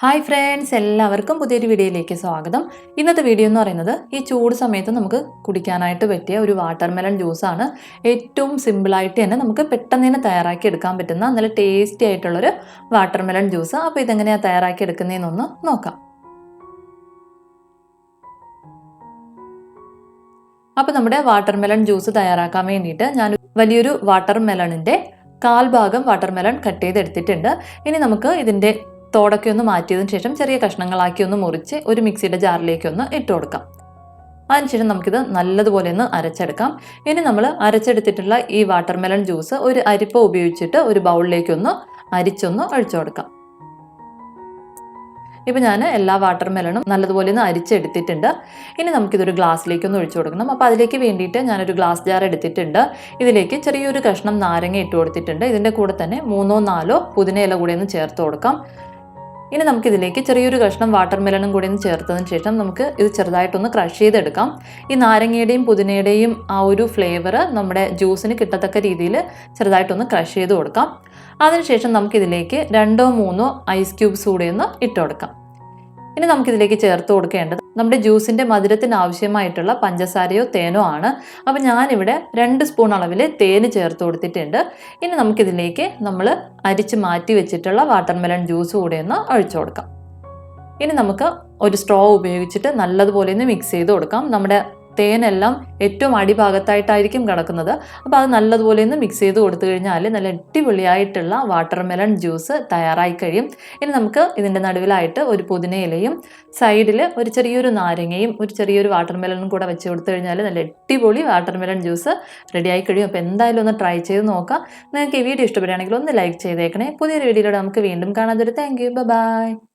Hi friends എല്ലാവർക്കും പുതിയൊരു വീഡിയോയിലേക്ക് സ്വാഗതം. ഇന്നത്തെ വീഡിയോ എന്ന് പറയുന്നത് ഈ ചൂട് സമയത്ത് നമുക്ക് കുടിക്കാനായിട്ട് പറ്റിയ ഒരു വാട്ടർമെലൺ ജ്യൂസാണ് ഏറ്റവും സിമ്പിളായിട്ട് തന്നെ നമുക്ക് പെട്ടെന്ന് തന്നെ തയ്യാറാക്കി എടുക്കാൻ പറ്റുന്ന നല്ല ടേസ്റ്റി ആയിട്ടുള്ളൊരു വാട്ടർമെലൺ ജ്യൂസ് അപ്പോൾ ഇതെങ്ങനെയാണ് തയ്യാറാക്കി എടുക്കുന്നതെന്നൊന്ന് നോക്കാം. അപ്പോൾ നമ്മുടെ വാട്ടർമെലൺ ജ്യൂസ് തയ്യാറാക്കാൻ വേണ്ടിയിട്ട് ഞാൻ വലിയൊരു വാട്ടർമെലണിന്റെ കാൽ ഭാഗം വാട്ടർമെലൺ കട്ട് ചെയ്തെടുത്തിട്ടുണ്ട്. ഇനി നമുക്ക് ഇതിന്റെ തോടൊക്കെ ഒന്ന് മാറ്റിയതിന് ശേഷം ചെറിയ കഷ്ണങ്ങളാക്കി ഒന്ന് മുറിച്ച് ഒരു മിക്സിയുടെ ജാറിലേക്ക് ഒന്ന് ഇട്ട് കൊടുക്കാം. അതിനുശേഷം നമുക്കിത് നല്ലതുപോലെ ഒന്ന് അരച്ചെടുക്കാം. ഇനി നമ്മൾ അരച്ചെടുത്തിട്ടുള്ള ഈ വാട്ടർമെലൺ ജ്യൂസ് ഒരു അരിപ്പ ഉപയോഗിച്ചിട്ട് ഒരു ബൗളിലേക്കൊന്ന് അരിച്ചൊന്ന് ഒഴിച്ചു കൊടുക്കാം. ഇപ്പം ഞാൻ എല്ലാ വാട്ടർമെലണും നല്ലതുപോലെ ഒന്ന് അരിച്ചെടുത്തിട്ടുണ്ട്. ഇനി നമുക്കിതൊരു ഗ്ലാസ്സിലേക്ക് ഒന്ന് ഒഴിച്ചു കൊടുക്കണം. അപ്പോൾ അതിലേക്ക് വേണ്ടിയിട്ട് ഞാനൊരു ഗ്ലാസ് ജാർ എടുത്തിട്ടുണ്ട്. ഇതിലേക്ക് ചെറിയൊരു കഷ്ണം നാരങ്ങ ഇട്ട് കൊടുത്തിട്ടുണ്ട്. ഇതിന്റെ കൂടെ തന്നെ മൂന്നോ നാലോ പുതിന ഇല കൂടെ ഒന്ന് ചേർത്ത് കൊടുക്കാം. ഇനി നമുക്കിതിലേക്ക് ചെറിയൊരു കഷ്ണം വാട്ടർ മെലണും കൂടി ഒന്ന് ചേർത്തതിന് ശേഷം നമുക്ക് ഇത് ചെറുതായിട്ടൊന്ന് ക്രഷ് ചെയ്തെടുക്കാം. ഈ നാരങ്ങയുടെയും പുതിനയുടെയും ആ ഒരു ഫ്ലേവർ നമ്മുടെ ജ്യൂസിന് കിട്ടത്തക്ക രീതിയിൽ ചെറുതായിട്ടൊന്ന് ക്രഷ് ചെയ്ത് കൊടുക്കാം. അതിനുശേഷം നമുക്കിതിലേക്ക് രണ്ടോ മൂന്നോ ഐസ് ക്യൂബ്സ് കൂടി ഒന്ന് ഇട്ട് കൊടുക്കാം. ഇനി നമുക്കിതിലേക്ക് ചേർത്ത് കൊടുക്കേണ്ടത് നമ്മുടെ ജ്യൂസിന്റെ മധുരത്തിന് ആവശ്യമായിട്ടുള്ള പഞ്ചസാരയോ തേനോ ആണ്. അപ്പോൾ ഞാനിവിടെ രണ്ട് സ്പൂൺ അളവിൽ തേന് ചേർത്ത് കൊടുത്തിട്ടുണ്ട്. ഇനി നമുക്കിതിലേക്ക് നമ്മൾ അരിച്ച് മാറ്റി വെച്ചിട്ടുള്ള വാട്ടർമെലൺ ജ്യൂസ് കൂടെ ഒന്ന് ഒഴിച്ചു കൊടുക്കാം. ഇനി നമുക്ക് ഒരു സ്ട്രോ ഉപയോഗിച്ചിട്ട് നല്ലതുപോലെ ഒന്ന് മിക്സ് ചെയ്ത് കൊടുക്കാം. നമ്മുടെ തേനെല്ലാം ഏറ്റവും അടിഭാഗത്തായിട്ടായിരിക്കും കിടക്കുന്നത്. അപ്പോൾ അത് നല്ലതുപോലെ ഒന്ന് മിക്സ് ചെയ്ത് കൊടുത്തു കഴിഞ്ഞാൽ നല്ല അടിപൊളിയായിട്ടുള്ള വാട്ടർമെലൺ ജ്യൂസ് തയ്യാറായി കഴിയും. ഇനി നമുക്ക് ഇതിന്റെ നടുവിലായിട്ട് ഒരു പുതിനയിലയും സൈഡിൽ ഒരു ചെറിയൊരു നാരങ്ങയും ഒരു ചെറിയൊരു വാട്ടർമെലനും കൂടെ വെച്ച് കൊടുത്തു കഴിഞ്ഞാൽ നല്ല അടിപൊളി വാട്ടർമെലൺ ജ്യൂസ് റെഡിയായി കഴിയും. അപ്പോൾ എന്തായാലും ഒന്ന് ട്രൈ ചെയ്ത് നോക്കാം. നിങ്ങൾക്ക് ഈ വീഡിയോ ഇഷ്ടപ്പെടുകയാണെങ്കിൽ ഒന്ന് ലൈക്ക് ചെയ്തേക്കണേ. പുതിയൊരു വീഡിയോയിലൂടെ നമുക്ക് വീണ്ടും കാണാതൊരു താങ്ക് യു ബൈ